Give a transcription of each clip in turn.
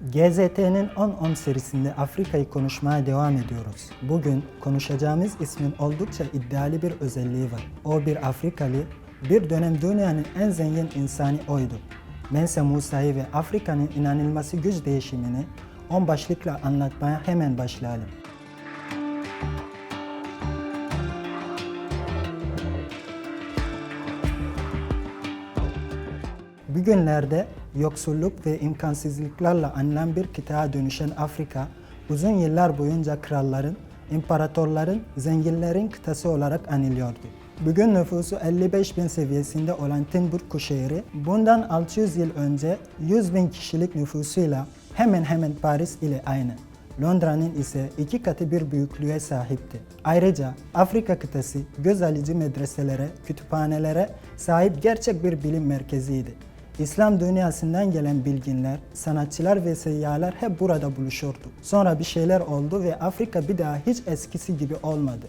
GZT'nin 10-10 serisinde Afrika'yı konuşmaya devam ediyoruz. Bugün konuşacağımız ismin oldukça iddialı bir özelliği var. O bir Afrikalı, bir dönem dünyanın en zengin insanı oydu. Mensa Musa'yı ve Afrika'nın inanılması güç değişimini 10 başlıkla anlatmaya hemen başlayalım. Bugünlerde yoksulluk ve imkansızlıklarla anılan bir kıtaya dönüşen Afrika, uzun yıllar boyunca kralların, imparatorların, zenginlerin kıtası olarak anılıyordu. Bugün nüfusu 55 bin seviyesinde olan Timbuktu şehri, bundan 600 yıl önce 100 bin kişilik nüfusuyla hemen hemen Paris ile aynı. Londra'nın ise iki katı bir büyüklüğe sahipti. Ayrıca Afrika kıtası göz alıcı medreselere, kütüphanelere sahip gerçek bir bilim merkeziydi. İslam dünyasından gelen bilginler, sanatçılar ve seyyahlar hep burada buluşurdu. Sonra bir şeyler oldu ve Afrika bir daha hiç eskisi gibi olmadı.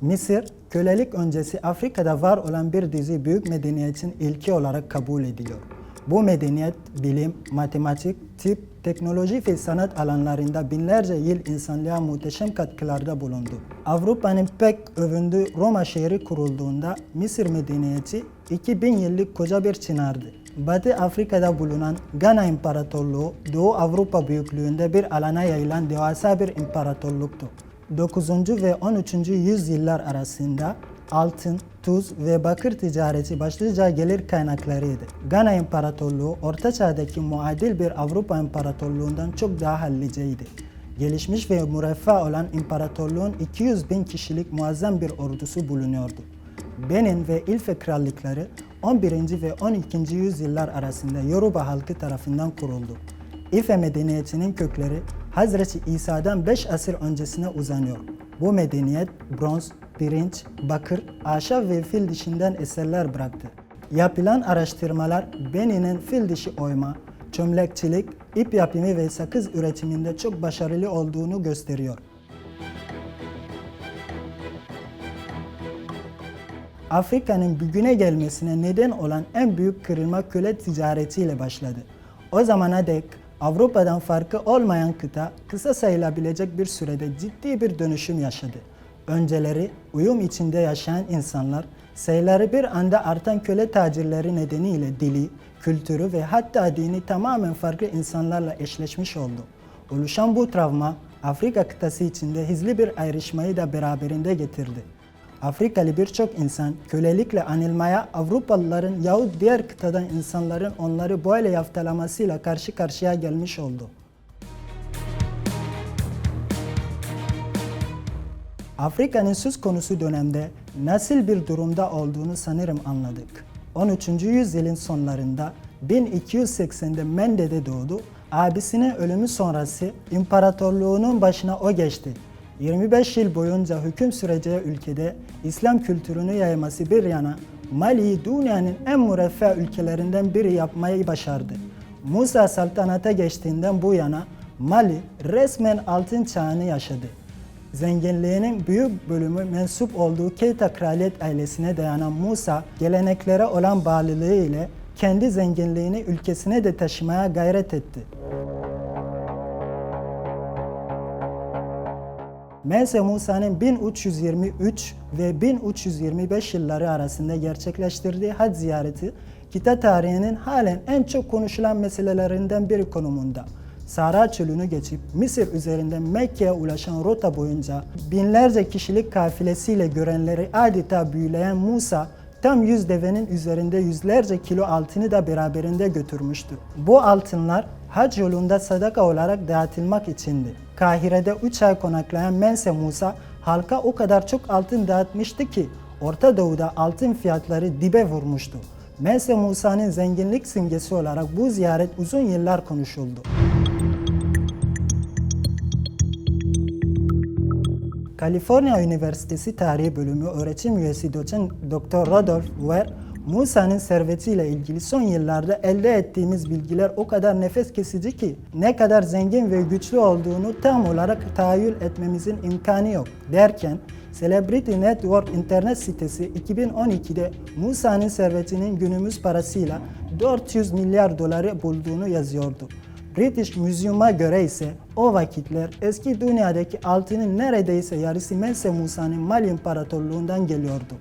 Mısır, kölelik öncesi Afrika'da var olan bir dizi büyük medeniyetin ilki olarak kabul ediliyor. Bu medeniyet bilim, matematik, tıp, teknoloji ve sanat alanlarında binlerce yıl insanlığa muhteşem katkılarda bulundu. Avrupa'nın pek övündüğü Roma şehri kurulduğunda Mısır medeniyeti 2000 yıllık koca bir çınardı. Batı Afrika'da bulunan Gana İmparatorluğu, Doğu Avrupa büyüklüğünde bir alana yayılan devasa bir imparatorluktu. 9. ve 13. yüzyıllar arasında altın, tuz ve bakır ticareti başlıca gelir kaynaklarıydı. Gana İmparatorluğu Orta Çağ'daki muadil bir Avrupa İmparatorluğundan çok daha halliceydi. Gelişmiş ve müreffeh olan imparatorluğun 200 bin kişilik muazzam bir ordusu bulunuyordu. Benin ve İlfe krallıkları 11. ve 12. yüzyıllar arasında Yoruba halkı tarafından kuruldu. İfe medeniyetinin kökleri Hazreti İsa'dan 5 asır öncesine uzanıyor. Bu medeniyet bronz, pirinç, bakır, ahşap ve fil dişinden eserler bıraktı. Yapılan araştırmalar Benin'in fil dişi oyma, çömlekçilik, ip yapımı ve sakız üretiminde çok başarılı olduğunu gösteriyor. Afrika'nın bugüne gelmesine neden olan en büyük kırılma köle ticaretiyle başladı. O zamana dek Avrupa'dan farkı olmayan kıta kısa sayılabilecek bir sürede ciddi bir dönüşüm yaşadı. Önceleri uyum içinde yaşayan insanlar sayıları bir anda artan köle tacirleri nedeniyle dili, kültürü ve hatta dini tamamen farklı insanlarla eşleşmiş oldu. Oluşan bu travma Afrika kıtası içinde hızlı bir ayrışmayı da beraberinde getirdi. Afrikalı birçok insan kölelikle anılmaya Avrupalıların yahut diğer kıtadan insanların onları böyle yaftalamasıyla karşı karşıya gelmiş oldu. Afrika'nın söz konusu dönemde nasıl bir durumda olduğunu sanırım anladık. 13. yüzyılın sonlarında 1280'de Mende'de doğdu. Abisinin ölümü sonrası imparatorluğunun başına o geçti. 25 yıl boyunca hüküm süreceği ülkede İslam kültürünü yayması bir yana Mali'yi dünyanın en müreffeh ülkelerinden biri yapmayı başardı. Musa saltanata geçtiğinden bu yana Mali resmen altın çağını yaşadı. Zenginliğinin büyük bölümü mensup olduğu Keita kraliyet ailesine dayanan Musa, geleneklere olan bağlılığı ile kendi zenginliğini ülkesine de taşımaya gayret etti. Mense Musa'nın 1323 ve 1325 yılları arasında gerçekleştirdiği hac ziyareti, kitap tarihinin halen en çok konuşulan meselelerinden biri konumunda. Sahra çölünü geçip Mısır üzerinden Mekke'ye ulaşan rota boyunca binlerce kişilik kafilesiyle görenleri adeta büyüleyen Musa, tam yüz devenin üzerinde yüzlerce kilo altını da beraberinde götürmüştü. Bu altınlar hac yolunda sadaka olarak dağıtılmak içindi. Kahire'de 3 ay konaklayan Mense Musa halka o kadar çok altın dağıtmıştı ki Orta Doğu'da altın fiyatları dibe vurmuştu. Mense Musa'nın zenginlik simgesi olarak bu ziyaret uzun yıllar konuşuldu. Kaliforniya Üniversitesi Tarihi Bölümü öğretim üyesi doçent Dr. Rodolf Ware, Musa'nın servetiyle ilgili son yıllarda elde ettiğimiz bilgiler o kadar nefes kesici ki ne kadar zengin ve güçlü olduğunu tam olarak tahayyül etmemizin imkanı yok derken Celebrity Network internet sitesi 2012'de Musa'nın servetinin günümüz parasıyla 400 milyar doları bulduğunu yazıyordu. British Museum'a göre ise o vakitler eski dünyadaki altının neredeyse yarısı Mense Musa'nın Mali İmparatorluğundan geliyordu.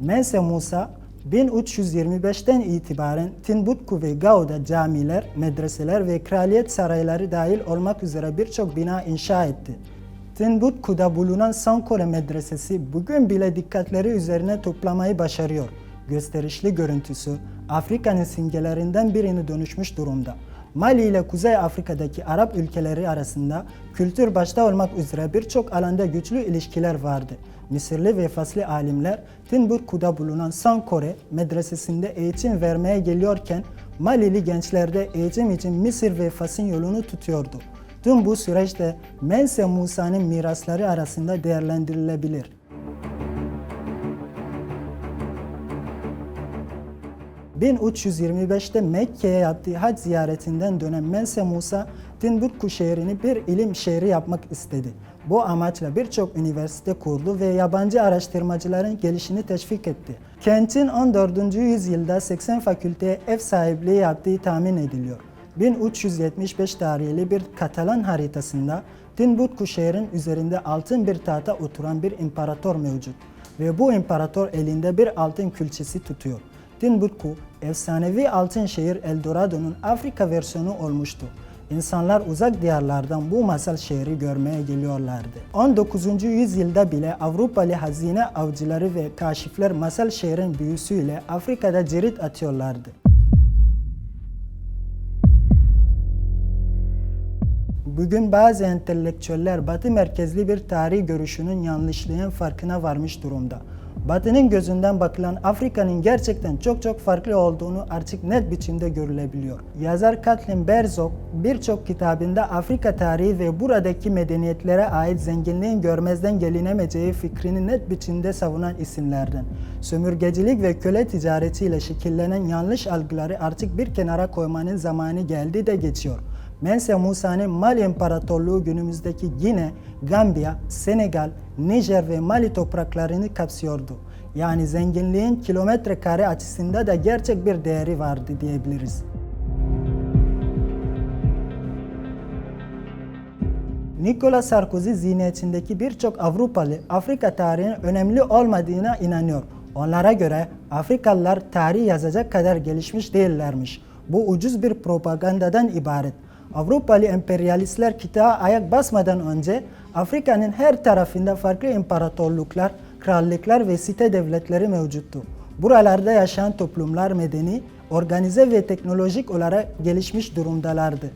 Mense Musa 1325'ten itibaren Timbuktu ve Gauda camiler, medreseler ve kraliyet sarayları dahil olmak üzere birçok bina inşa etti. Timbuktu'da bulunan Sankore Medresesi bugün bile dikkatleri üzerine toplamayı başarıyor. Gösterişli görüntüsü Afrika'nın simgelerinden birini dönüşmüş durumda. Mali ile Kuzey Afrika'daki Arap ülkeleri arasında kültür başta olmak üzere birçok alanda güçlü ilişkiler vardı. Mısırlı ve Faslı alimler Timbuktu'da bulunan Sankore medresesinde eğitim vermeye geliyorken Malili gençler de eğitim için Mısır ve Fas'ın yolunu tutuyordu. Tüm bu süreçte Mense Musa'nın mirasları arasında değerlendirilebilir. ...1325'te Mekke'ye yaptığı hac ziyaretinden dönen Mense Musa, Timbuktu şehrini bir ilim şehri yapmak istedi. Bu amaçla birçok üniversite kurdu ve yabancı araştırmacıların gelişini teşvik etti. Kentin 14. yüzyılda 80 fakülteye ev sahipliği yaptığı tahmin ediliyor. 1375 tarihli bir Katalan haritasında Timbuktu şehrin üzerinde altın bir tahta oturan bir imparator mevcut ve bu imparator elinde bir altın külçesi tutuyor. Timbuktu, efsanevi altın şehir Eldorado'nun Afrika versiyonu olmuştu. İnsanlar uzak diyarlardan bu masal şehri görmeye geliyorlardı. 19. yüzyılda bile Avrupalı hazine avcıları ve kaşifler masal şehrin büyüsüyle Afrika'da cirit atıyorlardı. Bugün bazı entelektüeller Batı merkezli bir tarih görüşünün yanlışlığın farkına varmış durumda. Batı'nın gözünden bakılan Afrika'nın gerçekten çok çok farklı olduğunu artık net biçimde görülebiliyor. Yazar Kathleen Berzog birçok kitabında Afrika tarihi ve buradaki medeniyetlere ait zenginliğin görmezden gelinemeyeceği fikrini net biçimde savunan isimlerden. Sömürgecilik ve köle ticaretiyle şekillenen yanlış algıları artık bir kenara koymanın zamanı geldi de geçiyor. Mense Musa'nın Mali İmparatorluğu günümüzdeki Gine, Gambiya, Senegal, Nijer ve Mali topraklarını kapsıyordu. Yani zenginliğin kilometre kare açısında da gerçek bir değeri vardı diyebiliriz. Nicolas Sarkozy zihniyetindeki birçok Avrupalı Afrika tarihinin önemli olmadığına inanıyor. Onlara göre Afrikalılar tarih yazacak kadar gelişmiş değillermiş. Bu ucuz bir propagandadan ibaret. Avrupalı emperyalistler kıtaya ayak basmadan önce Afrika'nın her tarafında farklı imparatorluklar, krallıklar ve site devletleri mevcuttu. Buralarda yaşayan toplumlar medeni, organize ve teknolojik olarak gelişmiş durumdalardı.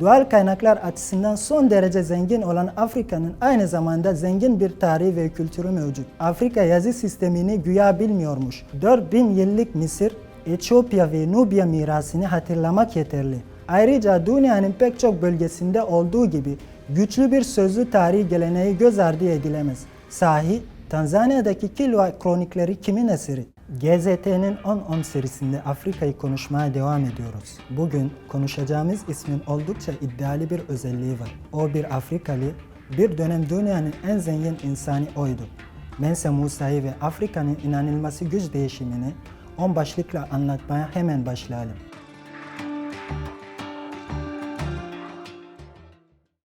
Doğal kaynaklar açısından son derece zengin olan Afrika'nın aynı zamanda zengin bir tarihi ve kültürü mevcut. Afrika yazı sistemini güya bilmiyormuş. 4000 yıllık Mısır, Etiyopya ve Nubya mirasını hatırlamak yeterli. Ayrıca dünyanın pek çok bölgesinde olduğu gibi güçlü bir sözlü tarihi geleneği göz ardı edilemez. Sahi, Tanzanya'daki Kilwa kronikleri kimin eseri? GZT'nin 10-10 serisinde Afrika'yı konuşmaya devam ediyoruz. Bugün konuşacağımız ismin oldukça iddialı bir özelliği var. O bir Afrikalı, bir dönem dünyanın en zengin insanı oydu. Mensa Musa'yı ve Afrika'nın inanılması güç değişimini 10 başlıkla anlatmaya hemen başlayalım.